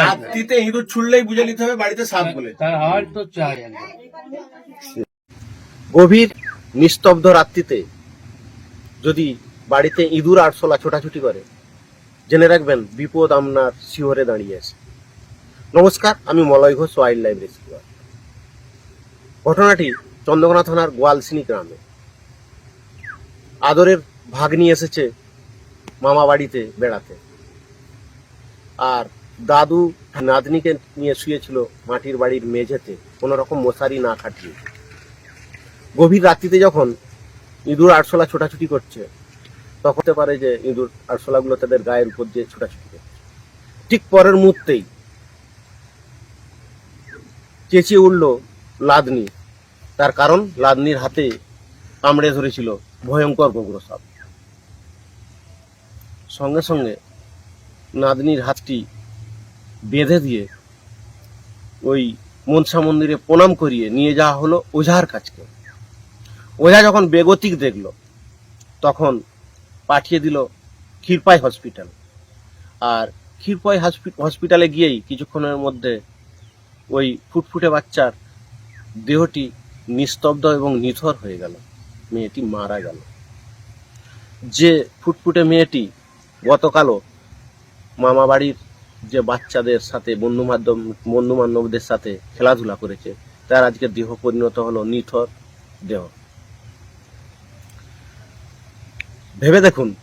রাত্রিতে ইঁদুর ছুড়লেই বুঝে নিতে হবে বাড়িতে সাপ বলে। তার হার তো চাই গভীর নিস্তব্ধ রাত্রিতে যদি বাড়িতে ইঁদুর আরশোলা ছোটাছুটি করে জেনে রাখবেন বিপদ আপনার শিহরে দাঁড়িয়ে আছে। নমস্কার আমি Malay Ghosh wildlife rescuer ঘটনাটি চন্দ্রকোনা থানার গোয়ালসিনী গ্রামে। আদরের ভাগ্নি এসেছে মামা বাড়িতে বেড়াতে। আর দাদু নাতনিকে নিয়ে শুয়েছিল মাটির বাড়ির মেঝেতে, কোনো রকম মশারি না খাটিয়ে। গভীর রাত্রিতে যখন ইঁদুর আরশোলা ছোটাছুটি করছে, তখন হতে পারে যে ইঁদুর আরশোলাগুলো তাদের গায়ের উপর দিয়ে ছোটাছুটি করছে। ঠিক পরের মুহূর্তেই চেঁচিয়ে উঠল লাদনি। তার কারণ লাদনির হাতে কামড়ে ধরেছিল ভয়ঙ্কর গোগ্র সঙ্গে সঙ্গে নাতনির হাতটি বেঁধে দিয়ে ওই মনসা মন্দিরে প্রণাম করিয়ে নিয়ে যাওয়া হলো ওঝার কাছকে। ওঝা যখন বেগতিক দেখল, তখন পাঠিয়ে দিল ক্ষীরপাই হসপিটাল। আর ক্ষীরপাই হসপি- হসপিটালে গিয়েই কিছুক্ষণের মধ্যে ওই ফুটফুটে বাচ্চার দেহটি নিস্তব্ধ এবং নিথর হয়ে গেল। মেয়েটি মারা গেল। যে ফুটফুটে মেয়েটি গতকালও মামা বাড়ির যে বাচ্চাদের সাথে, বন্ধু মাধ্যম, বন্ধু বান্ধবদের সাথে খেলাধুলা করেছে, তার আজকে দেহ পরিণত হলো নিথর দেহ। ভেবে দেখুন,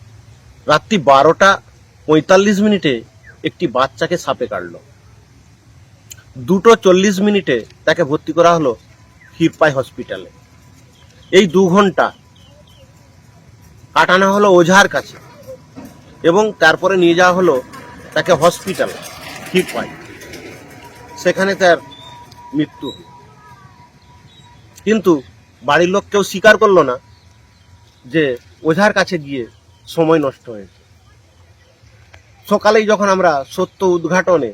রাত্রি বারোটা পঁয়তাল্লিশ মিনিটে একটি বাচ্চাকে সাপে কাটলো। দুটো চল্লিশ মিনিটে তাকে ভর্তি করা হলো হিরপাই হসপিটালে। এই দু ঘণ্টা কাটানো হলো ওঝার কাছে এবং তারপরে নিয়ে যাওয়া হলো তাকে হসপিটাল হিরপাই সেখানে তার মৃত্যু কিন্তু বাড়ির লোক কেউ স্বীকার করল না যে ওঝার কাছে গিয়ে সময় নষ্ট হয়েছে। সকালেই যখন আমরা সত্য উদ্ঘাটনে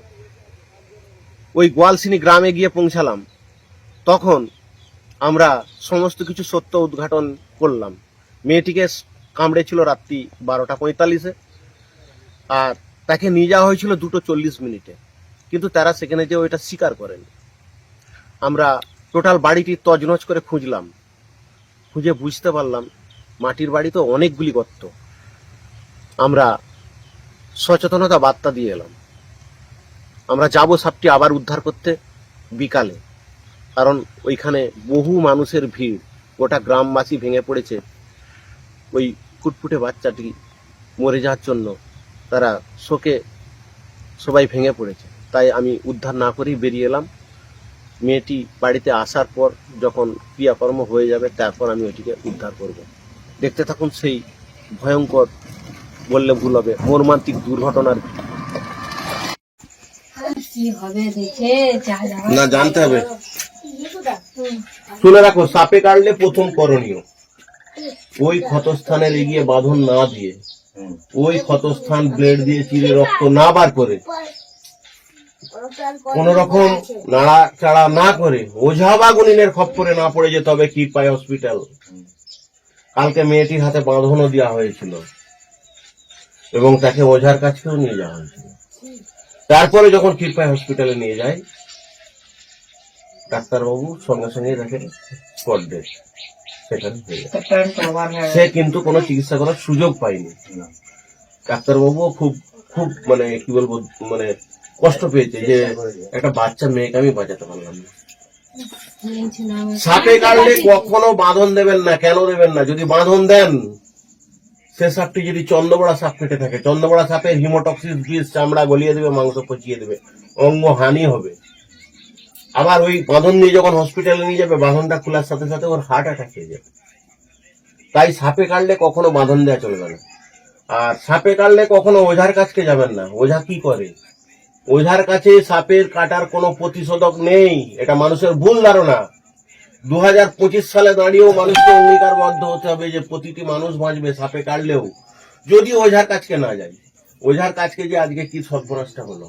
ওই গোয়ালসিনী গ্রামে গিয়ে পৌঁছালাম, তখন আমরা সমস্ত কিছু সত্য উদ্ঘাটন করলাম। মেয়েটিকে কামড়েছিল রাত্রি বারোটা পঁয়তাল্লিশে। আর তাকে নিয়ে যাওয়া হয়েছিল দুটো চল্লিশ মিনিটে। কিন্তু তারা সেখানে যে ওইটা স্বীকার করেন। আমরা টোটাল বাড়িটি তজনজ করে খুঁজলাম। খুঁজে বুঝতে পারলাম, মাটির বাড়ি তো অনেকগুলি গর্ত। আমরা সচেতনতা বার্তা দিয়ে এলাম। আমরা যাব সাপটি আবার উদ্ধার করতে বিকালে। কারণ ওইখানে বহু মানুষের ভিড়। গোটা গ্রামবাসী ভেঙে পড়েছে। ওই ফুটফুটে বাচ্চাটি মরে যাওয়ার জন্য তারা শোকে সবাই ভেঙে পড়েছে। তাই আমি উদ্ধার না করেই বেরিয়ে এলাম। মেয়েটি বাড়িতে আসার পর যখন ক্রিয়াকর্ম হয়ে যাবে তারপর আমি ওইটিকে উদ্ধার করব। দেখতে থাকুন সেই ভয়ঙ্কর বললে ভুল হবে মর্মান্তিক দুর্ঘটনার কি হবে দেখে যা যাওয়ার না জানতে হবে। শুনে রাখো সাপে কাটলে প্রথম করণীয়। ওই ক্ষতস্থানে এগিয়ে বাঁধন না দিয়ে ওই ক্ষতস্থান ব্লেড দিয়ে চিরে রক্ত না বার করে। কোন রকম নাড়া চাড়া না করে, ওঝা বা গুনিনের খপ্পরে না পড়ে যেতে হবে কিরপাই হসপিটাল। কালকে মেয়েটির হাতে বাঁধনও দেওয়া হয়েছিল এবং তাকে ওঝার কাছেও নিয়ে যাওয়া হয়েছিল। তারপরে যখন কিরপাই হসপিটালে নিয়ে যায়, ডাক্তারবাবু সঙ্গে সঙ্গে তাকে স্পট হয়ে। সে কিন্তু কোনো চিকিৎসা করার সুযোগ পায়নি। ডাক্তারবাবুও খুব খুব মানে কি বলব মানে কষ্ট পেয়েছে যে একটা বাচ্চা মেয়েকে আমি বাঁচাতে পারলাম না। সাপে কাটলে কখনো বাঁধন দেবেন না কেন দেবেন না? যদি বাঁধন দেন সে সাপটি যদি চন্দ্রবড়া সাপ কেটে থাকে চন্দ্রবড়া সাপের হিমোটক্সিস বিষ চামড়া গলিয়ে দেবে মাংস পচিয়ে দেবে অঙ্গ হানি হবে। আবার ওই বাঁধন নিয়ে যখন হসপিটালে নিয়ে যাবে, বাঁধনটা খোলার সাথে সাথে ওর হার্ট অ্যাটাক হয়ে যাবে। তাই সাপে কাটলে কখনো বাঁধন দেওয়া চলবে না। আর সাপে কাটলে কখনো ওঝার কাছকে যাবেন না। ওঝা কি করে? ওঝার কাছে সাপের কাটার কোনো প্রতিষেধক নেই। এটা মানুষের ভুল ধারণা। দু হাজার পঁচিশ সালে দাঁড়িয়েও মানুষকে অঙ্গীকারবদ্ধ হতে হবে যে প্রতিটি মানুষ বাঁচবে সাপে কাটলেও, যদি ওঝার কাছকে না যায়। ওঝার কাছকে যে আজকে কি সর্বনাশটা হলো?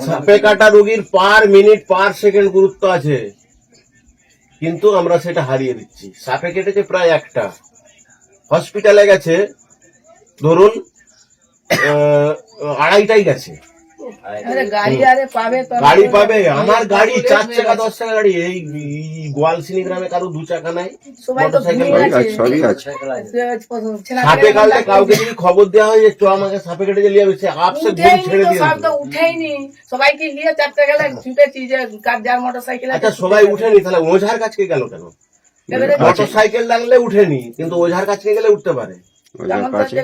সাপে কাটা রোগীর পার মিনিট পার সেকেন্ড গুরুত্ব আছে। কিন্তু আমরা সেটা হারিয়ে দিচ্ছি। সাপে কেটেছে প্রায় একটা। হসপিটালে গেছে ধরুন আড়াইটাই গেছে। গাড়ি পাবে তো গাড়ি পাবে আমার গাড়ি চার চাকা দশ চাকা গাড়ি এই গোয়ালসিনি গ্রামে কারও দু চাকা নাই তো সাপে কাটলে কাউকে যদি খবর দেওয়া হয় যে চ আমাকে সাপে কেটে জ্বালিয়ে যাবে সে আপসে উঠেইনি ছেড়ে তো দিয়ে সব তো উঠেইনি। সবাইকে নিয়ে চারটে গেলে ছুটেছি যে কার যার মোটর সাইকেল আচ্ছা সবাই উঠেনি তাহলে ওঝার কাছকে গেল কেন? মোটর সাইকেল লাগলে উঠেনি কিন্তু ওঝার কাছকে গেলে উঠতে পারে। আছে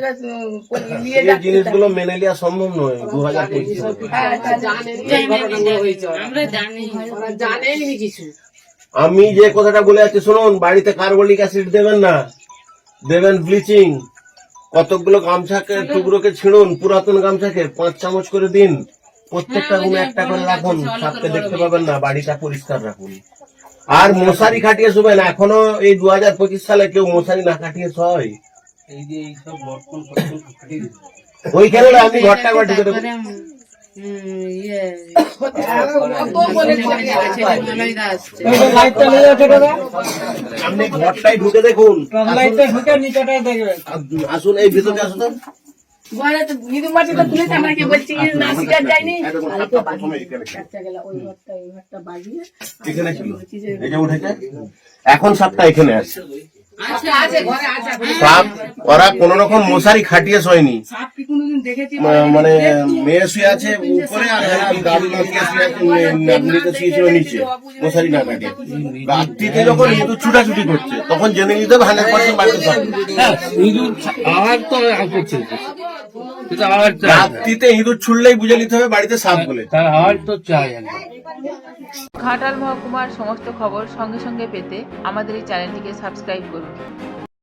জিনিসগুলো মেনে নেওয়া সম্ভব নয় দু হাজার হ্যাঁ। আমি যে কথাটা বলে যাচ্ছি শুনুন বাড়িতে কার্বলিক অ্যাসিড দেবেন না। দেবেন ব্লিচিং। কতগুলো গামছাকে টুকরোকে ছিঁড়ুন পুরাতন গামছাকে পাঁচ চামচ করে দিন। প্রত্যেকটা রুমে একটা করে রাখুন সাপকে দেখতে পাবেন না বাড়িটা পরিষ্কার রাখুন। আর মশারি খাটিয়ে শুবেন এখনও এই দু হাজার পঁচিশ সালে কেউ মশারি না খাটিয়ে শয় ওইখানে আমি ঘরটা একবার ঢুকে দেবো। আপনি ঘরটাই ঢুকে দেখুন। আসুন। এই ভিতরে আসুন তো। ঘরে তো ইঁদুর মাটি তো তুলেছে আমরা কি বলছি না শিকার যায়নি? একদম আরে তো সাপটা প্রথমে বাড়ি এখানে বাড়িয়ে এখানে আছে। সাপ ওরা কোন রকম মশারি খাটিয়ে শোয়নি। সাপ কি কোনোদিন দেখেছি? মা- মানে মেয়ে শুয়ে আছে উপরে আর নিচে মশারি না কাটে রাত্রিতে যখন ইঁদুর ছুটাছুটি করছে তখন জেনে নিতে হবে হান্ড্রেড পার্সেন্ট বাড়িতে ইঁদুর আওয়াজ তো করছে। রাত্রিতে ইঁদুর ছুড়লেই বুঝে নিতে হবে বাড়িতে সাপ বলে। তার আওয়াজ তো চাই ঘাটাল মহকুমার সমস্ত খবর সঙ্গে সঙ্গে পেতে আমাদের এই চ্যানেলটিকে সাবস্ক্রাইব করুন।